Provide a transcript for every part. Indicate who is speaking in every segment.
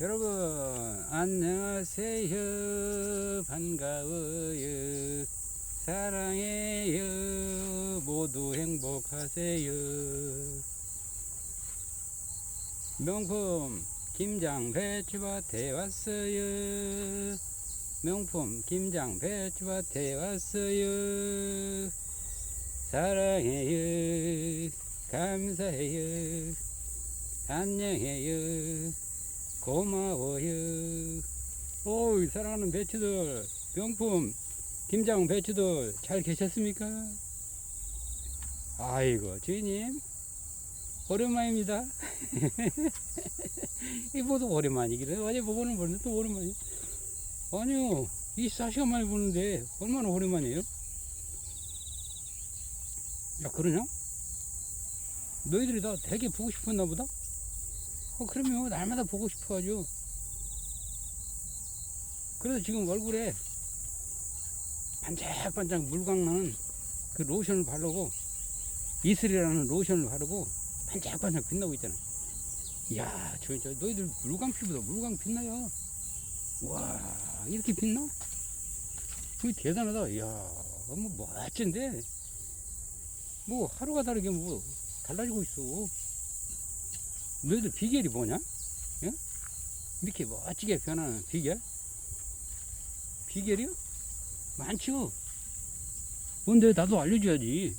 Speaker 1: 여러분 안녕하세요. 반가워요. 사랑해요. 모두 행복하세요. 명품 김장 배추밭에 왔어요. 명품 김장 배추밭에 왔어요. 사랑해요. 감사해요. 안녕해요 고마워요. 오이 사랑하는 배추들 명품 김장 배추들 잘 계셨습니까? 아이고 주인님 오랜만입니다. 이보도 오랜만이기를 어제 보고는 보는데 또 오랜만이. 아니요 24시간 만에 보는데 얼마나 오랜만이에요? 야 그러냐? 너희들이 다 되게 보고 싶었나 보다? 어, 그러면 날마다 보고 싶어 하죠. 그래서 지금 얼굴에 반짝반짝 물광 나는 그 로션을 바르고 이슬이라는 로션을 바르고 반짝반짝 빛나고 있잖아. 이야, 저, 저, 너희들 물광 피부다. 물광 빛나요. 와, 이렇게 빛나? 그 대단하다. 이야, 뭐, 멋진데? 뭐, 하루가 다르게 뭐, 달라지고 있어. 너희들 비결이 뭐냐? 예? 이렇게 멋지게 변하는 비결? 비결이요? 많죠? 뭔데 나도 알려줘야지.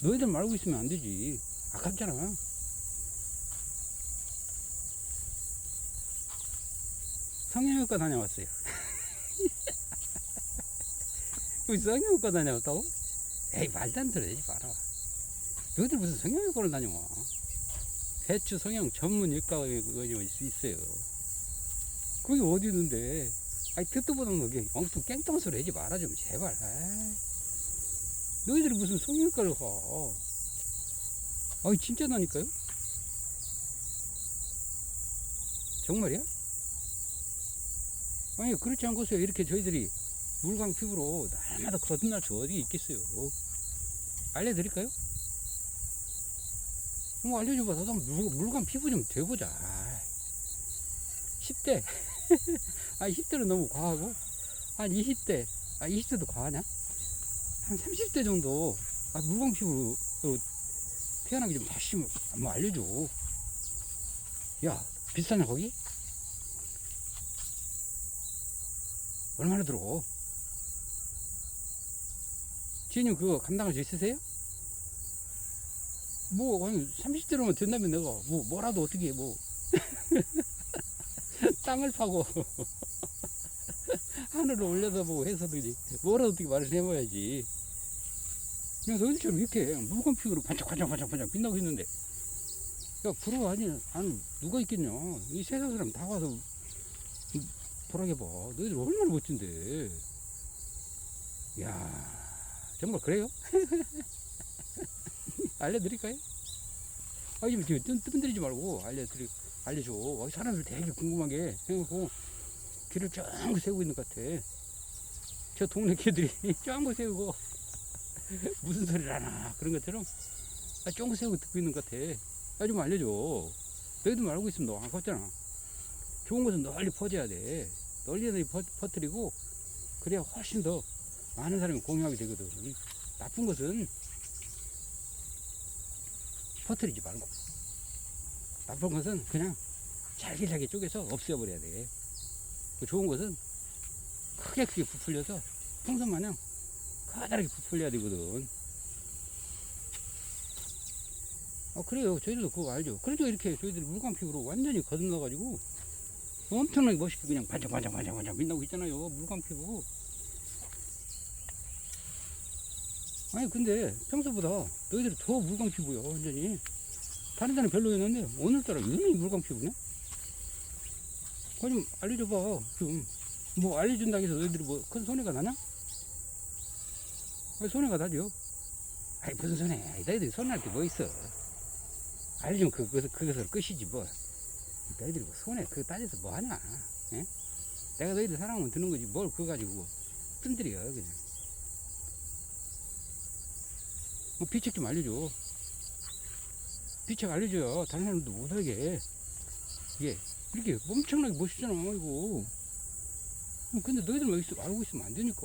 Speaker 1: 너희들 말고 있으면 안 되지. 아깝잖아. 성형외과 다녀왔어요. 왜 성형외과 다녀왔다고? 에이, 말도 안 되지 마라. 너희들 무슨 성형외과를 다녀와? 배추 성형 전문 일가가 있어요. 그게 어디 있는데? 아니, 듣도 보도 못하게 엉뚱 깽뚱 소리 하지 마라, 좀, 제발. 아이. 너희들이 무슨 성형외과를 가? 아니, 진짜다니까요? 정말이야? 아니, 그렇지 않고서 이렇게 저희들이 물광 피부로 날마다 거듭날 수 어디 있겠어요? 알려드릴까요? 뭐 알려줘봐. 나도 물, 물감 피부 좀. 아이, 10대. 아니, 10대는 너무 과하고. 한 20대. 아, 20대도 과하냐? 한 30대 정도. 아, 물광 피부 어, 태어나기 좀 다시 뭐, 한번 알려줘. 야, 비싸냐, 거기? 얼마나 들어? 지님 그거 감당할 수 있으세요? 뭐, 아니, 30대로만 된다면 내가, 뭐, 뭐라도 어떻게, 해, 뭐. 땅을 파고, 하늘을 올려다 보고 해서든지, 뭐라도 어떻게 말을 해봐야지. 그냥 너희들처럼 이렇게 물건 피부로 반짝반짝반짝반짝 빛나고 있는데, 야, 부러워, 아니, 아니, 누가 있겠냐. 이 세상 사람 다 와서, 보라게 봐. 너희들 얼마나 멋진데. 야 정말 그래요? 알려드릴까요? 아니, 지금 뜸, 뜸들이지 말고 알려드리, 알려줘. 어, 사람들 되게 궁금하게 생각하고 길을 쫑긋 세우고 있는 것 같아. 저 동네 개들이 쫑긋 세우고 무슨 소리를 하나 그런 것처럼 아, 쫑긋 세우고 듣고 있는 것 같아. 아, 좀 알려줘. 너희들 알고 있으면 너 아깝잖아. 좋은 것은 널리 퍼져야 돼. 널리 널리 퍼, 퍼뜨리고 그래야 훨씬 더 많은 사람이 공유하게 되거든. 나쁜 것은 퍼뜨리지 말고 나쁜 것은 그냥 잘게 잘게 쪼개서 없애버려야 돼. 그 좋은 것은 크게 크게 부풀려서 풍선 마냥 커다랗게 부풀려야 되거든. 아 그래요. 저희들도 그거 알죠. 그래도 이렇게 저희들이 물광 피부로 완전히 거듭나가지고 엄청나게 멋있게 그냥 반짝반짝반짝반짝 빛나고 있잖아요. 물광 피부. 아니 근데 평소보다 너희들이 더 물광 피부야 완전히. 다른 데는 별로였는데 오늘따라 유난히 물광 피부네? 그거 좀 알려줘봐 좀 뭐 알려준다고 해서 너희들이 뭐 큰 손해가 나냐? 아니, 손해가 나죠. 아이 무슨 손해. 너희들이 손해할 게 뭐 있어? 알려주면 그, 그것을, 그것을 끝이지 뭐. 너희들이 뭐 손해 그거 따져서 뭐 하냐? 예? 내가 너희들 사랑하면 드는 거지. 뭘 그거 가지고 뜸들여 그냥 뭐 비책 좀 알려줘. 비책 알려줘요. 다른 사람도 못하게. 이게 이렇게 엄청나게 멋있잖아, 이거. 어, 근데 너희들만 있어, 알고 있으면 안 되니까.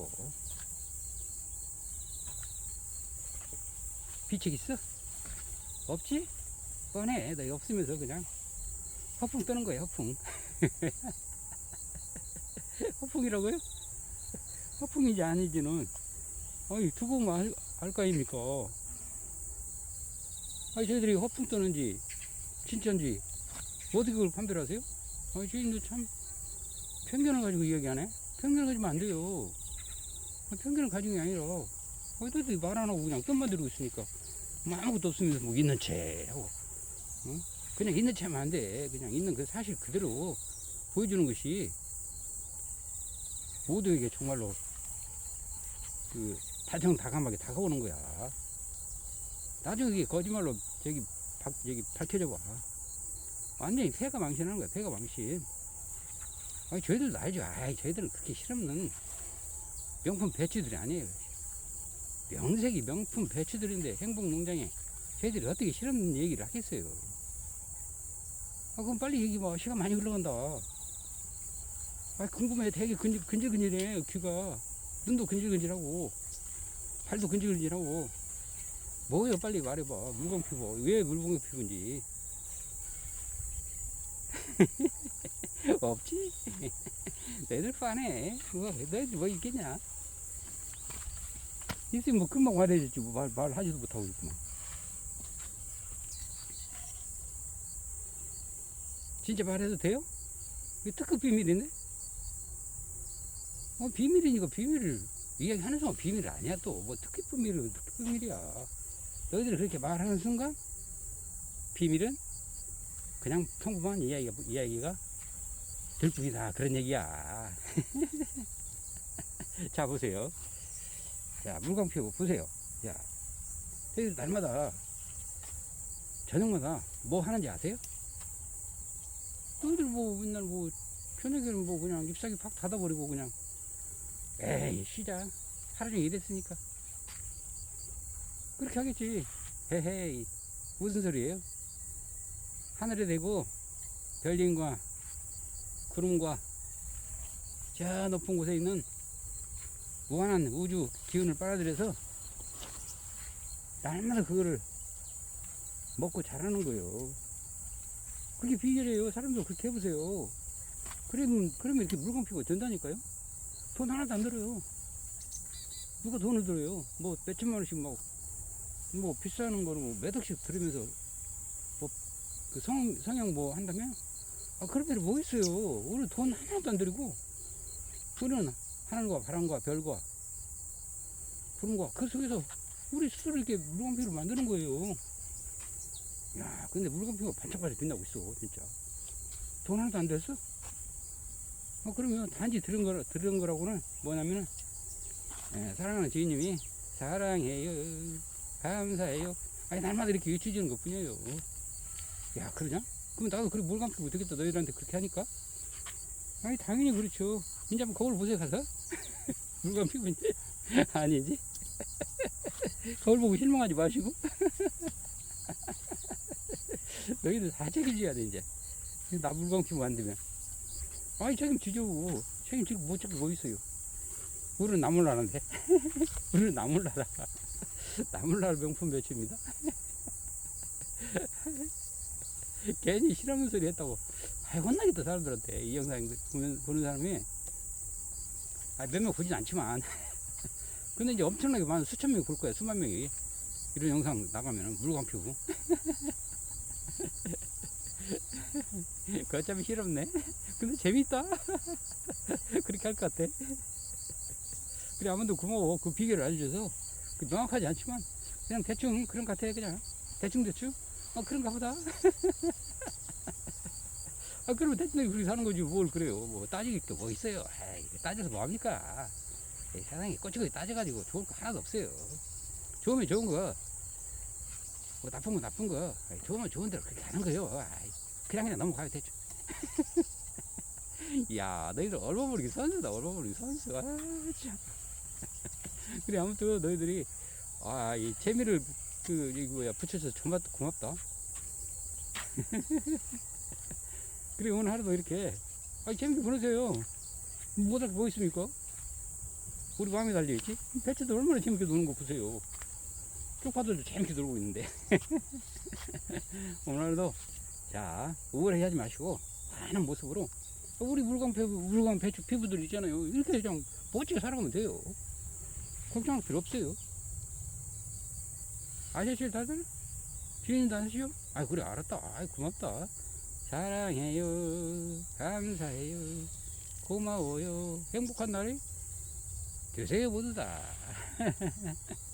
Speaker 1: 비책 있어? 없지? 뻔해. 너희 없으면서 그냥 허풍 뜨는 거야, 허풍. 허풍이라고요? 허풍인지 아닌지는, 아니, 두고 보면 알, 알거 아닙니까? 아니, 저희들이 허풍 뜨는지, 진짜인지, 어떻게 그걸 판별하세요? 아니, 저희는 참, 편견을 가지고 이야기하네? 편견을 가지면 안 돼요. 아, 편견을 가지는 게 아니라, 어디들 말안 하고 그냥 뜻만 들고 있으니까, 뭐 아무것도 없으면서 뭐 있는 채 하고, 응? 그냥 있는 채 하면 안 돼. 그냥 있는 그 사실 그대로 보여주는 것이 모두에게 정말로 그 다정다감하게 다가오는 거야. 나중에 거짓말로 저기 박, 여기 밝혀져 봐. 완전히 폐가 망신하는 거야, 폐가 망신. 아니, 저희들도 알죠. 아이, 저희들은 그렇게 실없는 명품 배추들이 아니에요. 명색이 명품 배추들인데, 행복농장에 저희들이 어떻게 실없는 얘기를 하겠어요. 아, 그럼 빨리 얘기해봐. 시간 많이 흘러간다. 아, 궁금해. 되게 근질, 근질근질해, 귀가. 눈도 근질근질하고, 발도 근질근질하고. 뭐예요? 빨리 말해봐. 물광 피부. 왜 물광 피부인지. 없지? 너희들 빠네. 뭐, 너희들 뭐 있겠냐? 있으면 뭐 금방 말해줬지. 뭐 말, 말하지도 못하고 있구만. 진짜 말해도 돼요? 이거 특급 비밀인데? 어, 비밀이니까 비밀을 이야기하는 순간 비밀 아니야 또. 뭐 특급 비밀은 특급 비밀이야. 너희들이 그렇게 말하는 순간 비밀은 그냥 평범한 이야기가, 이야기가 들뿐이다. 그런 얘기야. 자, 보세요. 자, 물광 피고 보세요. 자, 저희들 날마다 저녁마다 뭐 하는지 아세요? 너희들 뭐 맨날 뭐 저녁에는 뭐 그냥 잎사귀 팍 닫아버리고 그냥 에이 쉬자 하루 종일 일했으니까 그렇게 하겠지 헤헤이 무슨 소리예요 하늘에 대고 별님과 구름과 저 높은 곳에 있는 무한한 우주 기운을 빨아들여서 날마다 그거를 먹고 자라는 거예요 그게 비결이에요. 사람도 그렇게 해보세요. 그러면, 그러면 이렇게 물건 피고 된다니까요? 돈 하나도 안 들어요. 누가 돈을 들어요? 뭐, 몇천만 원씩 막, 뭐, 비싸는 거를 뭐몇 억씩 들으면서, 뭐, 그 성, 성형 뭐 한다면? 아, 그런 데는 뭐 있어요. 우리 돈 하나도 안 들이고, 우리는 하늘과 바람과 별과 구름과 그 속에서 우리 스스로 이렇게 물건피를 만드는 거예요. 야, 근데 물건표가 반짝반짝 빛나고 있어, 진짜. 돈 하나도 안 됐어? 어, 그러면 단지 들은 거, 들은 거라고는 뭐냐면은, 예, 사랑하는 주인님이, 사랑해요, 감사해요. 아니, 날마다 이렇게 외쳐주는 것 뿐이에요. 야, 그러냐? 그럼 나도 그렇게 물감 피고 되겠다, 너희들한테 그렇게 하니까? 아니, 당연히 그렇죠. 이제 한번 거울 보세요, 가서. 물감 피고인지? 아니지? 거울 보고 실망하지 마시고. 너희들 다 책임져야 돼, 이제. 나 물건 피고 만들면. 아니, 책임지죠. 책임지고 못 찾고 뭐 있어요. 우리는 나물나라인데. 우리는 나물나라. 나물나라 명품 배추입니다. 괜히 싫어하는 소리 했다고. 아이, 혼나겠다, 사람들한테. 이 영상 보는 사람이. 아, 몇명 보진 않지만. 근데 이제 엄청나게 많은 수천 명이 볼 거야, 수만 명이. 이런 영상 나가면 물건 피우고. 그 어차피 실없네. 근데 재밌다. 그렇게 할 것 같아. 그래, 아무도 고마워. 그 비결을 알려줘서. 그 명확하지 않지만, 그냥 대충 그런 것 같아, 그냥. 대충대충. 어, 그런가 보다. 아, 그러면 대충 그렇게 사는 거지. 뭘 그래요. 뭐 따질 게 뭐 있어요. 에이, 따져서 뭐합니까? 세상에 꼬치꼬치 따져가지고 좋을 거 하나도 없어요. 좋으면 좋은 거. 뭐 나쁜 거 나쁜 거. 좋으면 좋은 대로 그렇게 하는 거예요. 아이, 그냥 그냥 넘어가요 대충. 야 너희들 얼마 모르게 선수다 얼마 모르게 선수. 아 참. 그래 아무튼 너희들이 아 이 재미를 그 이거 뭐야 붙여서 정말 고맙다. 그래 오늘 하루도 이렇게. 아 재밌게 보내세요. 뭐다 뭐 있습니까? 우리 마음이 달려있지? 배추도 얼마나 재밌게 노는 거 보세요. 쪽파들도 재밌게 놀고 있는데. 오늘도 자 우울해하지 마시고 환한 모습으로. 우리 물광 배부 물광 배추 피부들 있잖아요. 이렇게 그냥 멋지게 살아가면 돼요 걱정할 필요 없어요. 아셨죠 다들? 주인도 아시죠 아 그래 알았다. 아 고맙다. 사랑해요. 감사해요. 고마워요. 행복한 날이 되세요 모두 다